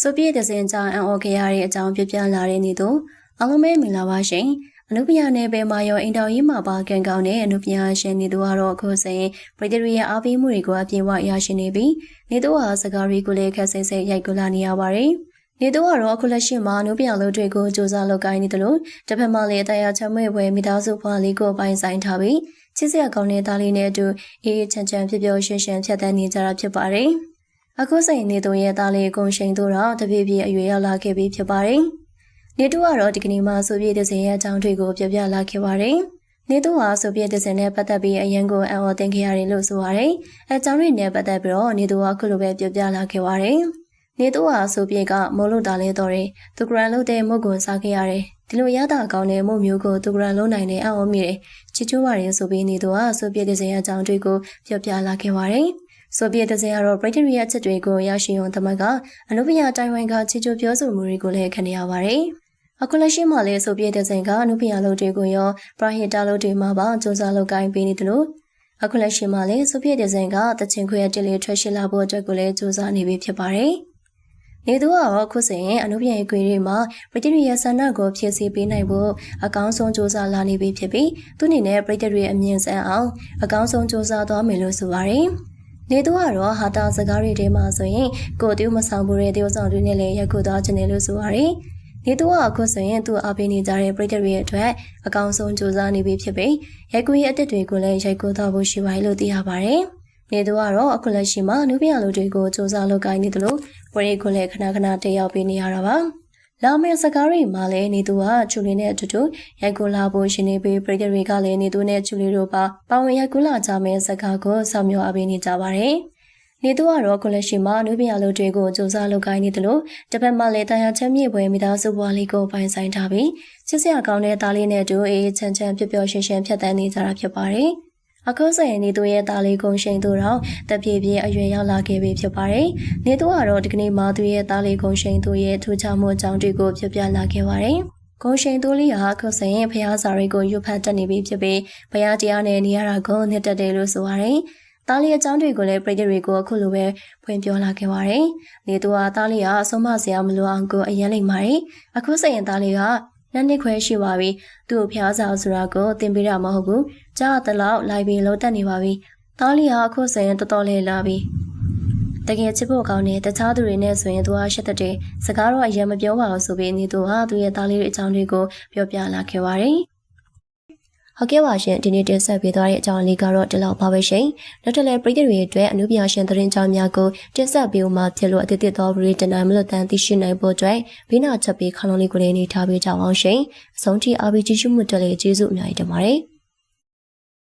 ဆိုဗီယက်ဒဇင်ကြောင့်အန်အော်ခဲ့ရတဲ့အကြောင်းပြပြလာတဲ့နေ့တို့အားလုံးပဲမင်္ဂလာပါရှင်အနုပညာနယ်ပယ်မှာရောအင်တာဗျူးမှာပါကန်ကောင်းတဲ့အနုပညာရှင်နေတို့ကတော့အခုဆိုရင်ပရိသတ်ရဲ့အားပေးမှုတွေကိုအပြည့်အဝရရှိနေပြီးနေတို့ဟာစကားတွေကိုလည်းခက်ဆဲဆဲရိုက်ကူလာနေရပါတယ်နေတို့ကတော့အခုလက်ရှိမှာအနုပညာလုပ်တွေကိုစူးစမ်းလုပ်ကိုင်းနေတယ်လို့တစ်ဖက်မှာလည်းတရားချမဲ့ဘွယ်မိသားစုဖွားလေးကိုပိုင်ဆိုင်ထားပြီးချစ်စရာကောင်းတဲ့သားလေးနဲ့အတူအေးအေးချမ်းချမ်းဖြစ်ပျော်ရွှင်ရွှင်ဖြတ်သန်းနေကြတာဖြစ်ပါတယ် အခုစိန်နေတို့ရဲ့သားလေးကိုရှိန်တို့တော့တပြေးပြေးအရွယ်ရောက်လာခဲ့ပြီးဖြစ်ပါတယ်နေတို့ကတော့ဒီကနေ့မှဆိုပြည့်တဲ့စင်ရဲ့အကြောင်းတွေကိုပြပြလာခဲ့ပါတယ်နေတို့ဟာဆိုပြည့်တဲ့စင်နဲ့ပတ်သက်ပြီးအရင်ကအံ့ဩသင်ခဲ့ရတယ်လို့ဆိုပါတယ်အဲအကြောင်းတွေနဲ့ပတ်သက်ပြီးတော့နေတို့ကခုလိုပဲပြပြလာခဲ့ပါတယ်နေတော့ဟာဆိုပြေကမိုးလို့တာလဲတော်တယ်သူကရန်လို့တဲ့မုတ်ကွန်စားခဲ့ရတယ်ဒီလိုရတာကောင်းတဲ့မုတ်မျိုးကိုသူကရန်လုံးနိုင်တဲ့အံ့ဩမိတယ်ချစ်ချိုးပါတယ်ဆိုပြီးနေတော့ဟာဆိုပြေတဲ့စင်ရဲ့အကြောင်းတွေကိုပြပြလာခဲ့ပါတယ် ဆိုဗီယက်တစ်စင်ကတော့ဗြိတိန်ရဲ့အချက်တွေကိုရရှိုံသမတ်ကအနုပညာတိုင်ဝမ်ကချီချိုပြောဆိုမှုတွေကိုလည်းခံရပါတယ်။အခုလက်ရှိမှာလည်းဆိုဗီယက်တစ်စင်ကအနုပညာလုပ်တွေကိုရောပရဟိတလုပ်တွေမှာပါစူးစမ်းလုပ်ကိုင်းပေးနေတယ်လို့အခုလက်ရှိမှာလည်းဆိုဗီယက်တစ်စင်ကတချင်ခွေရတက်လေးထွက်ရှိလာဖို့အတွက်ကိုလည်းစူးစမ်းနေပြီဖြစ်ပါတယ်။နေသူကတော့ခုစဉ်အနုပညာခွေတွေမှာဗြိတိန်ရဲ့ဆန္ဒကိုဖြည့်ဆည်းပေးနိုင်ဖို့အကောင်းဆုံးစူးစမ်းလာနေပြီဖြစ်ပြီးသူအနေနဲ့ဗြိတိန်ရဲ့အမြင့်ဆန်းအောင်အကောင်းဆုံးစူးစမ်းသွားမယ်လို့ဆိုပါတယ်။ နေသူကတော့ဟာတာစကားတွေထဲမှာဆိုရင်ကိုတူးမဆောင်ဘူးတဲ့တယောက်ဆောင်တွေနဲ့လည်းရက်ခုသွားခြင်းတယ်လို့ဆိုရတယ်။နေသူကအခုဆိုရင်သူ့အပေးနေကြတဲ့ပရိသတ်တွေအတွက်အကောင်းဆုံးကြိုးစားနေပြီဖြစ်ပြီးရက်ကူရဲ့အစ်စ်တွေကိုလည်းရိုက်ကူသွားဖို့ရှိပါတယ်လို့သိရပါတယ်။နေသူကတော့အခုလက်ရှိမှာနုပြလူတွေကိုစူးစမ်းလုပ်ကိုင်းနေတယ်လို့ပရိကိုလည်းခဏခဏတက်ရောက်ပေးနေရတာပါ။ လာမယ့်စကားတွေမှာလည်းနေသူကချူလီနဲ့အတူတူရိုက်ကူလာဖို့ရှင်နေပြီးပြည်သူတွေကလည်းနေသူနဲ့ချူလီတို့ပါပါဝင်ရိုက်ကူလာကြမယ့်စကားကိုဆောင်မြော်အပေးနေကြပါတယ်။နေသူကတော့ကိုလက်ရှိမှာနုပြလူတွေကိုစူးစမ်းလုပ်ကိုင်းနေတယ်လို့တစ်ဖက်မှာလည်းတရားချမ်းမြေပွဲမိသားစုဘွားလေးကိုပိုင်ဆိုင်ထားပြီးချစ်စရာကောင်းတဲ့သားလေးနဲ့အတူအေးချမ်းချမ်းပျော်ပျော်ရွှင်ရွှင်ဖြတ်သန်းနေကြတာဖြစ်ပါတယ်။ အခုဆိုရင်နေသူရဲ့သားလေးကိုရှိန်သူတော့တပြေးပြေးအရွယ်ရောက်လာခဲ့ပြီဖြစ်ပါတယ်။နေသူကတော့ဒီကနေ့မှသူရဲ့သားလေးကိုရှိန်သူရဲ့ထူးခြားမှုအကြောင်းတွေကိုပြပြလာခဲ့ပါတယ်။ဂုံရှိန်တိုးလေးဟာခုဆိုရင်ဖះစာတွေကိုရွတ်ဖတ်တတ်နေပြီဖြစ်ပြီးဖះတရားနဲ့နေရတာကိုနှစ်တက်တယ်လို့ဆိုရတယ်။သားလေးအကြောင်းတွေကိုလည်းပြည်သူတွေကိုအခုလိုပဲဖွင့်ပြောလာခဲ့ပါတယ်။နေသူဟာသားလေးကအဆုံးမစရာမလိုအောင်ကိုအရင်လိမ့်ပါတယ်။အခုဆိုရင်သားလေးက နှစ်နှစ်ခွဲရှိပါပြီ။သူ့ဖျားစာဆိုတာကိုသင်ပေးတာမဟုတ်ဘူး။ကြားတဲ့လောက်လိုက်ပြီးလုံးတက်နေပါပြီ။သားလေးဟာအခုဆိုရင်တော်တော်လေးလာပြီ။တကယ်ချစ်ဖို့ကောင်းတဲ့တခြားသူတွေနဲ့ဆိုရင်သူကရှက်တဲ့စကားတော့အရင်မပြောပါဘူးဆိုပြီးနေသူဟာသူ့ရဲ့သားလေးတွေအကြောင်းတွေကိုပြောပြလာခဲ့ပါတယ်။ ဟုတ်ကဲ့ပါရှင်ဒီနေ့တင်ဆက်ပေးသွားတဲ့အကြောင်းလေးကတော့ဒီလောက်ပါပဲရှင်။နောက်ထပ်လည်းပြည်သူတွေအတွက်အမှုပြရှင်သတင်းကြောင်းများကိုတင်ဆက်ပေးဦးမှာဖြစ်လို့အသစ်သစ်သောဗရီတနိုင်မလို့တန်သိရှိနိုင်ဖို့အတွက်ဘိနာချက်ပေးခလုံးလေးကိုလည်းနေထားပေးကြအောင်ရှင်။အဆုံးထိ RPG ရှိမှုတက်လေးကျေးဇူးအများကြီးတင်ပါတယ်။